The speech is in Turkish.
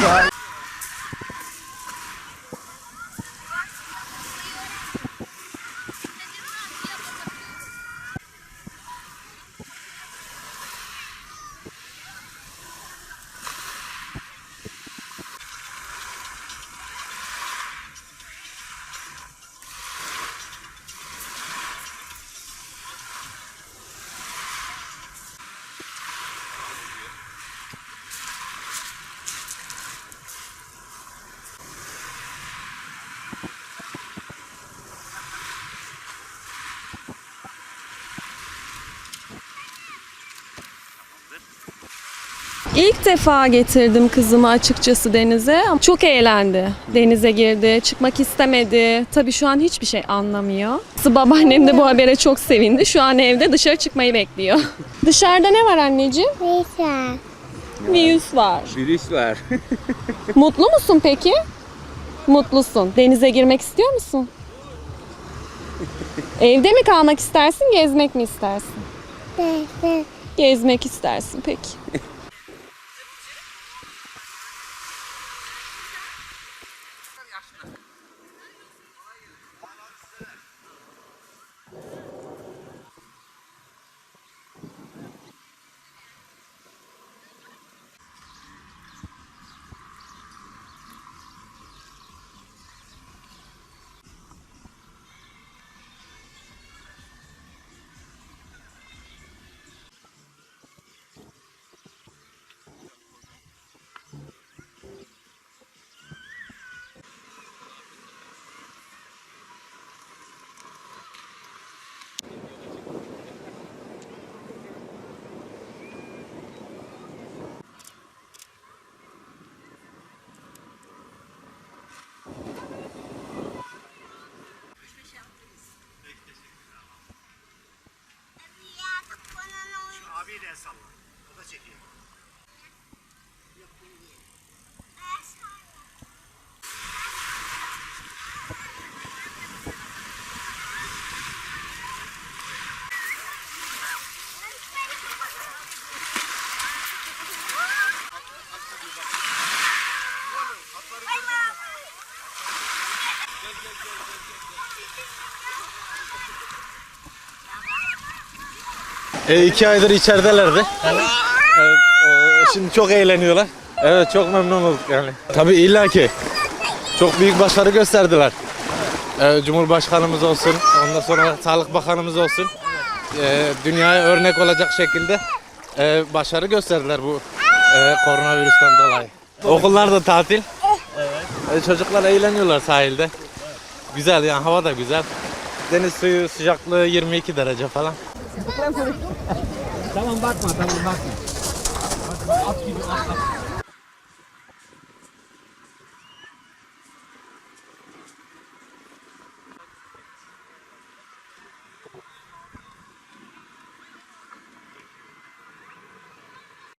God. İlk defa getirdim kızımı açıkçası denize. Çok eğlendi. Denize girdi, çıkmak istemedi. Tabii şu an hiçbir şey anlamıyor. Babaannem de bu habere çok sevindi. Şu an evde dışarı çıkmayı bekliyor. Dışarıda ne var anneciğim? Neyse. Virüs var. Virüs var. Mutlu musun peki? Mutlusun. Denize girmek istiyor musun? Evde mi kalmak istersin, gezmek mi istersin? Gezmek istersin peki. Abi de el salla. O da çekiyor. E, iki aydır içeridelerdi. Evet, e, şimdi çok eğleniyorlar. Evet çok memnun olduk yani. Tabii illaki çok büyük başarı gösterdiler. E, Cumhurbaşkanımız olsun, ondan sonra Sağlık Bakanımız olsun. E, dünyaya örnek olacak şekilde e, başarı gösterdiler bu e, koronavirüsten dolayı. Okullar da tatil. E, çocuklar eğleniyorlar sahilde. Güzel yani hava da güzel. Deniz suyu sıcaklığı 22 derece falan. Tamam bakma tamam bakma. At gibi at at.